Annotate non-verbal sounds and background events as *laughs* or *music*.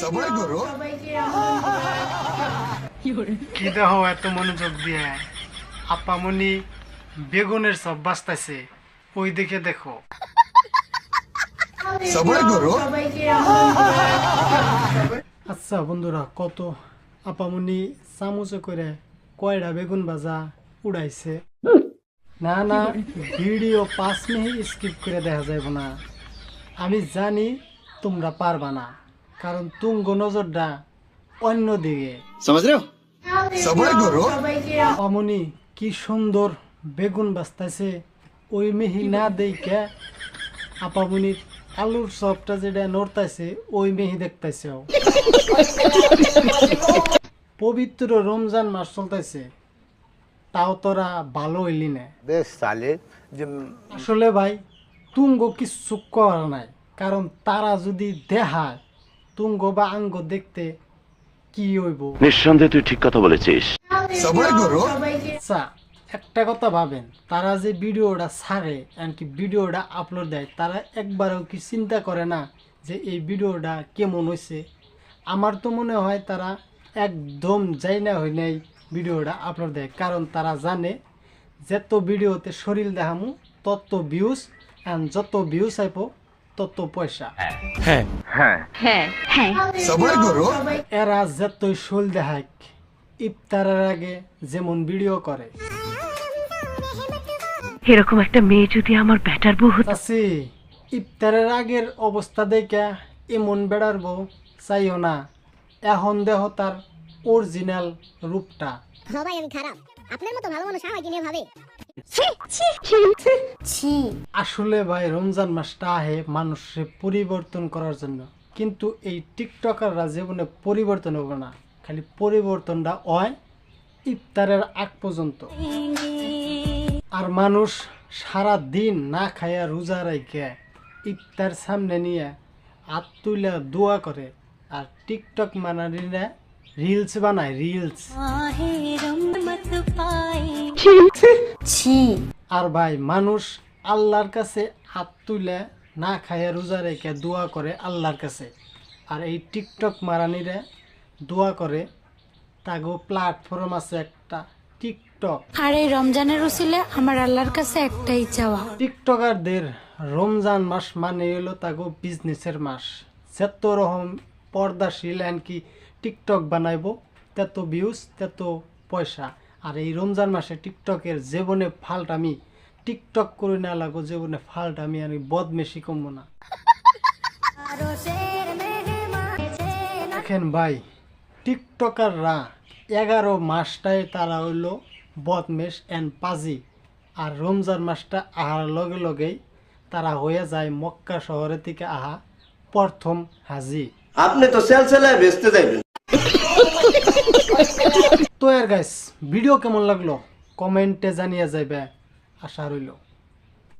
সবাই করো। কি দেখো এত মনোযোগ দিয়ে। আপামনি বেগুনের সব বাস্তাছে ওই দিকে দেখো। সবাই করো। আচ্ছা বন্ধুরা কত আপামনি চামচে করে কয়টা বেগুন ভাজা উড়াইছে। না না ভিডিও পাঁচ মিনিট স্কিপ করে দেখা যাইব না। আমি জানি তোমরা পারবা না। কারণ তুঙ্গ নজরটা অন্য দিকে। অমনি কি সুন্দর বেগুন বাস্তাছে ওই মেহি না দেখে আপামনির আলুর সবটা যেটা নড়তাছে ওই মেহি দেখতেছে পবিত্র রমজান মাস চলতেছে তাও তোরা ভালো হইলি না। আসলে ভাই তুঙ্গ কিছু করার নাই কারণ তারা যদি দেহায় তুঙ্গ বা আঙ্গ দেখতে কি হইব? নিঃসন্দেহে তুই ঠিক কথা বলেছিস। আচ্ছা একটা কথা ভাবেন তারা যে ভিডিওটা ছাড়ে এমনকি ভিডিওটা আপলোড দেয় তারা একবারও কি চিন্তা করে না যে এই ভিডিওটা কেমন হয়েছে আমার তো মনে হয় তারা একদম যাই না হয় নাই ভিডিওটা আপলোড দেয় কারণ তারা জানে যত ভিডিওতে শরীর দেখামু তত ভিউজ অ্যান্ড যত ভিউজ আইব তত পয়সা সবাই করো। এরা যতই শোল দেখাক ইফতারের আগে যেমন ভিডিও করে। এরকম একটা মেয়ে যদি আমার ব্যাটার বউ হতো? আছে ইফতারের আগের অবস্থা দেখে এমন বেড়ার বউ চাইও না। এখন দেহ তার অরিজিনাল রূপটা। সবাই আমি খারাপ। আপনার মতো ভালো মানুষ আমাকে নিয়ে ভাবে। আসলে ভাই রমজান মাসটা আহে মানুষের পরিবর্তন করার জন্য। কিন্তু এই টিকটকাররা জীবনে পরিবর্তন হবে না। খালি পরিবর্তনটা হয় ইফতারের আগ পর্যন্ত। আর মানুষ সারা দিন না খাইয়া রোজা রেখে ইফতার সামনে নিয়ে হাত তুলে দোয়া করে আর টিকটক মানারিরা রিলস বানায় রিলস আর ভাই মানুষ আল্লাহর কাছে হাত তুলে না খাইয়া রোজা রেখে দোয়া করে আল্লাহর কাছে। আর এই টিকটক মারানিরা দোয়া করে তাগো প্ল্যাটফর্ম আছে একটা টিকটক। আর এই রমজানের উসিলে আমার আল্লাহর কাছে একটাই চাওয়া। টিকটকারদের রমজান মাস মানে হলো তাগো বিজনেসের মাস। যত রকম পর্দাশীল এমনকি টিকটক বানাইব তত ভিউজ তত পয়সা। আর এই রমজান মাসে টিকটকের জীবনে ফাল্টামি টিকটক করে না লাগো জীবনে ফাল্টামি আমি আমি বদমেশি কমবো না। দেখেন ভাই টিকটকাররা এগারো মাসটায় তারা হইল বদমেশ অ্যান্ড পাজি। আর রমজান মাসটা আহার লগে লগেই তারা হয়ে যায় মক্কা শহরের থেকে আহা প্রথম হাজি। আপনি তো সেল সেলায় বেচতে যাইবেন। *laughs* গাইস ভিডিও কেমন লাগল? কমেন্টে জানিয়ে যাইবে। আশা রইল।